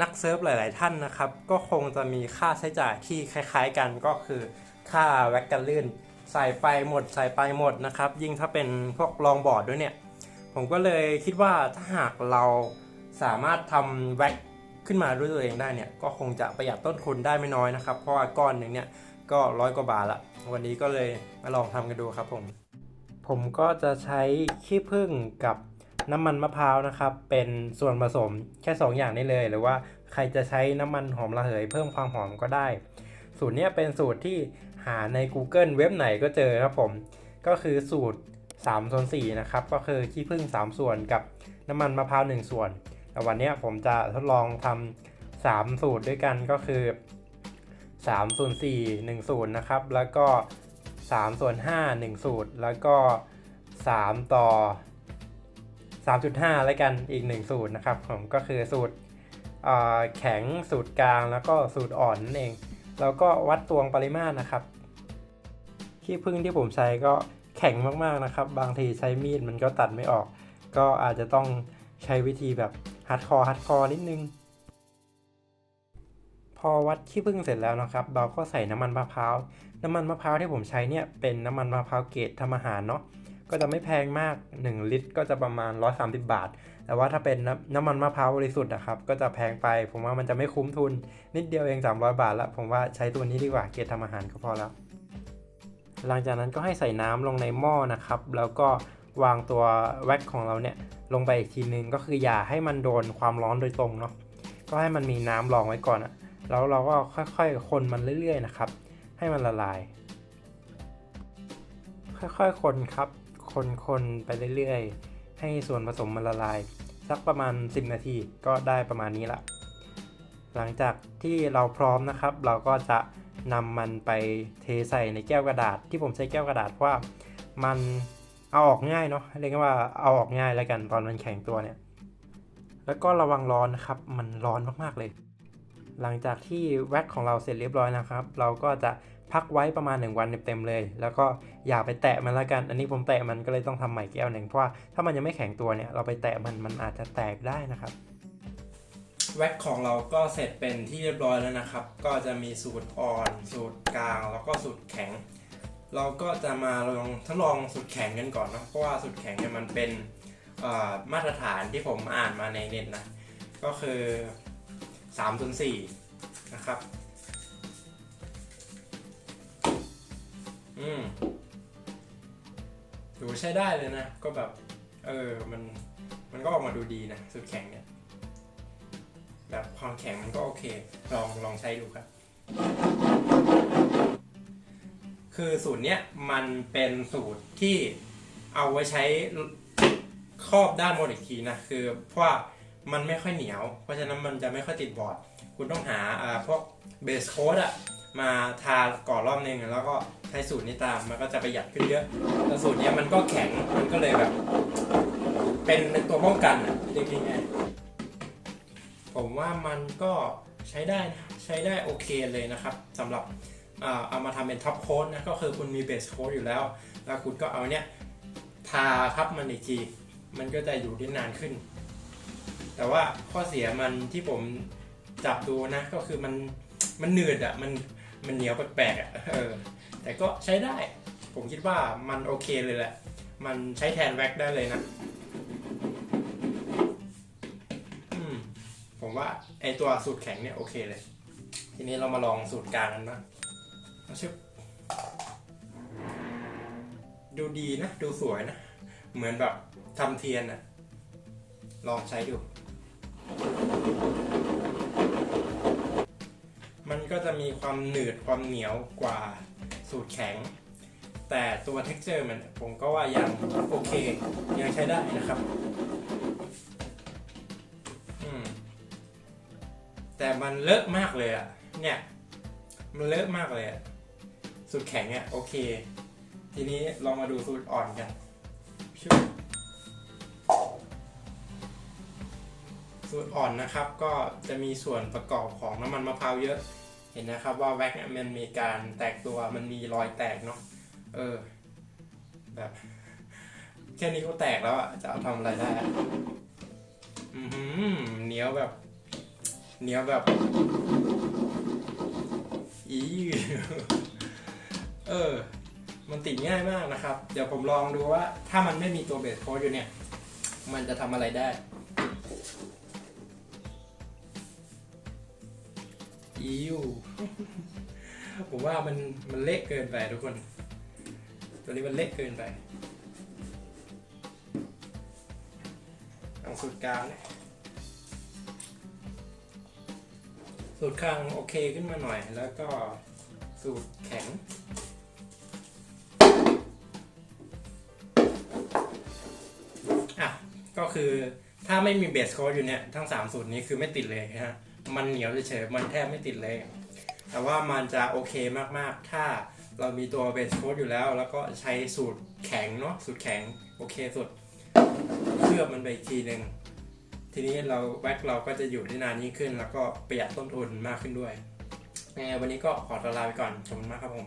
นักเซิร์ฟหลาย ๆ ท่านนะครับ ก็คงจะมีค่าใช้จ่ายที่คล้าย ๆ กันก็คือค่าแว็กกันลื่นใส่ไฟหมดใส่ไปหมดนะครับ ยิ่งถ้าเป็นพวกลองบอร์ดด้วยเนี่ย ผมก็เลยคิดว่าถ้าหากเราสามารถทำแว็กขึ้นมาด้วยตัวเองได้เนี่ย ก็คงจะประหยัดต้นทุนได้ไม่น้อยนะครับ เพราะว่าก้อนหนึ่งเนี่ยก็ร้อยกว่าบาทละ วันนี้ก็เลยมาลองทำกันดูครับผม ผมก็จะใช้ขี้ผึ้งกับ น้ำมันมะพร้าวนะครับ เป็นส่วนผสมแค่ 2 อย่างนี้เลย หรือว่าใครจะใช้น้ำมันหอมระเหยเพิ่มความหอมก็ได้ สูตรนี้เป็นสูตรที่หาใน Google เว็บไหนก็เจอครับผม ก็คือสูตร3ส่วน4นะครับ ก็คือขี้ผึ้ง3 ส่วนกับน้ำมันมะพร้าว1ส่วน แต่วันนี้ผมจะทดลองทำ3สูตรด้วยกันก็คือ3ส่วน4 1สูตรนะครับ แล้วก็3ส่วน5 1สูตร แล้วก็3ต่อ 3.5 แล้วกันอีก 1 สูตรนะครับผมก็คือสูตรแข็งสูตรกลางแล้วก็สูตรอ่อนนั่นเอง แล้วก็วัดตวงปริมาตรนะครับขี้ผึ้งที่ผมใช้ก็แข็งมากๆนะครับ บางทีใช้มีดมันก็ตัดไม่ออก ก็อาจจะต้องใช้วิธีแบบฮัดคอร์ฮัดคอร์นิดนึง พอวัดขี้ผึ้งเสร็จแล้วนะครับ เราก็ใส่น้ำมันมะพร้าว น้ำมันมะพร้าวที่ผมใช้เนี่ยเป็นน้ำมันมะพร้าวเกรดทำอาหารเนาะ ก็จะไม่แพงมาก 1 ลิตร ก็จะประมาณ 130 บาท แต่ว่าถ้าเป็นน้ำน้ำมันมะพร้าวบริสุทธิ์นะครับ ก็จะแพงไป ผมว่ามันจะไม่คุ้มทุน นิดเดียวเอง 300 บาทละ ผมว่าใช้ตัวนี้ดีกว่า เกรดทำอาหารก็พอแล้ว หลังจากนั้นก็ให้ใส่น้ำลงในหม้อนะครับ แล้วก็วางตัวแว็กของเราเนี่ยลงไปอีกทีนึง ก็คืออย่าให้มันโดนความร้อนโดยตรงเนาะ ก็ให้มันมีน้ำรองไว้ก่อนอะแล้วเราก็ค่อยๆ คนมันเรื่อยๆ นะครับ ให้มันละลาย ค่อยๆ คนครับ คนๆไปเรื่อยๆ ให้ส่วนผสมมันละลาย สักประมาณ 10 นาทีก็ได้ประมาณนี้ละหลังจากที่เราพร้อมนะครับ เราก็จะนำมันไปเทใส่ในแก้วกระดาษ ที่ผมใช้แก้วกระดาษเพราะว่ามันเอาออกง่ายเนาะเรียกว่าเอาออกง่ายแล้วกันตอนมันแข็งตัวเนี่ย แล้วก็ระวังร้อนนะครับ มันร้อนมากๆเลย หลังจากที่แว็กของเราเสร็จเรียบร้อยนะครับ เราก็จะพักไว้ประมาณ 1 วันเต็มๆเลย แล้วก็อย่าไปแตะมันละกัน อันนี้ผมแตะมันก็เลยต้องทำใหม่แก้วหนึ่งเพราะว่าถ้ามันยังไม่แข็งตัวเนี่ยเราไปแตะมันมันอาจจะแตกได้นะครับแว็กของเราก็เสร็จเป็นที่เรียบร้อยแล้วนะครับ ก็จะมีสูตรอ่อน สูตรกลาง แล้วก็สูตรแข็ง เราก็จะมาลองทดลองสูตรแข็งกันก่อนนะเพราะว่าสูตรแข็งเนี่ยมันเป็นมาตรฐานที่ผมอ่านมาในเน็ตนะ ก็คือ 3ส่วน4นะครับ อืมดูใช้ได้เลยนะ ก็แบบ เออ มัน มันก็ออกมาดูดีนะสูตรแข็งเนี่ย แบบความแข็งมันก็โอเค ลอง ลองใช้ดูครับ คือสูตรเนี้ย มันเป็นสูตรที่เอาไว้ใช้ครอบด้านบนอีกทีนะ คือเพราะว่า มันไม่ค่อยเหนียว เพราะฉะนั้นมันจะไม่ค่อยติดบอร์ด คุณต้องหาพวกเบสโค้ดอะมาทาก่อนรอบนึงแล้วก็ใช้สูตรนี้ตามมันก็จะประหยัดขึ้นเยอะแต่สูตรนี้มันก็แข็งมันก็เลยแบบ เป็นตัวป้องกันอะเรียกง่ายๆผมว่ามันก็ใช้ได้นะใช้ได้โอเคเลยนะครับสำหรับเอามาทำเป็นท็อปโค้ดนะก็คือคุณมีเบสโค้ดอยู่แล้ว แล้วคุณก็เอาเนี้ยทาทับมันอีกที มันก็จะอยู่ได้นานขึ้น แต่ว่าข้อเสียมันที่ผมจับดูนะก็คือมันมันหนืดอะ่ะมันมันเหนียวแปลกๆอะ่ะเออแต่ก็ใช้ได้ ผมคิดว่ามันโอเคเลยแหละ มันใช้แทนแว็กได้เลยนะอืมผมว่าไอตัวสูตรแข็งเนี่ยโอเคเลย ทีนี้เรามาลองสูตรกลางกันบ้างเอาชึบดูดีนะ ดูสวยนะ เหมือนแบบทำเทียนอะ ลองใช้ดู มันก็จะมีความหนืดความเหนียวกว่าสูตรแข็ง แต่ตัว texture มันผมก็ว่ายังโอเค ยังใช้ได้นะครับอืมแต่มันเลอะมากเลยอะเนี่ย มันเลอะมากเลยอะสูตรแข็งเนี่ยโอเค ทีนี้ลองมาดูสูตรอ่อนกันชิบ สูตรอ่อนนะครับ ก็จะมีส่วนประกอบของน้ำมันมะพร้าวเยอะ เห็นนะครับว่าแว็กเนี่ยมันมีการแตกตัวมันมีรอยแตกเนาะเออ แบบแค่นี้ก็แตกแล้วอะจะเอาทำอะไรได้อะอือหือเหนียวแบบเหนียวแบบอีเออ มันติดง่ายมากนะครับ เดี๋ยวผมลองดูว่า ถ้ามันไม่มีตัวเบสโค้ดอยู่เนี่ย มันจะทำอะไรได้ อิวผมว่ามันมันเละเกินไปทุกคน ตัวนี้มันเละเกินไปเอาสูตรกลางเนี่ยสูตรกลางโอเคขึ้นมาหน่อย แล้วก็สูตรแข็ง อะ ก็คือถ้าไม่มีเบสโค้ดอยู่เนี่ย ทั้ง 3 สูตรนี้คือไม่ติดเลยฮะ มันเหนียวเฉยๆมันแทบไม่ติดเลย แต่ว่ามันจะโอเคมากๆ ถ้าเรามีตัวเบสโค้ดอยู่แล้ว แล้วก็ใช้สูตรแข็งเนาะสูตรแข็งโอเคสุดเคลือบมันไปอีกทีหนึ่งทีนี้เราแว็กเราก็จะอยู่ได้นานยิ่งขึ้น แล้วก็ประหยัดต้นทุนมากขึ้นด้วยวันนี้ก็ขอตัวลาไปก่อนขอบคุณมากครับผม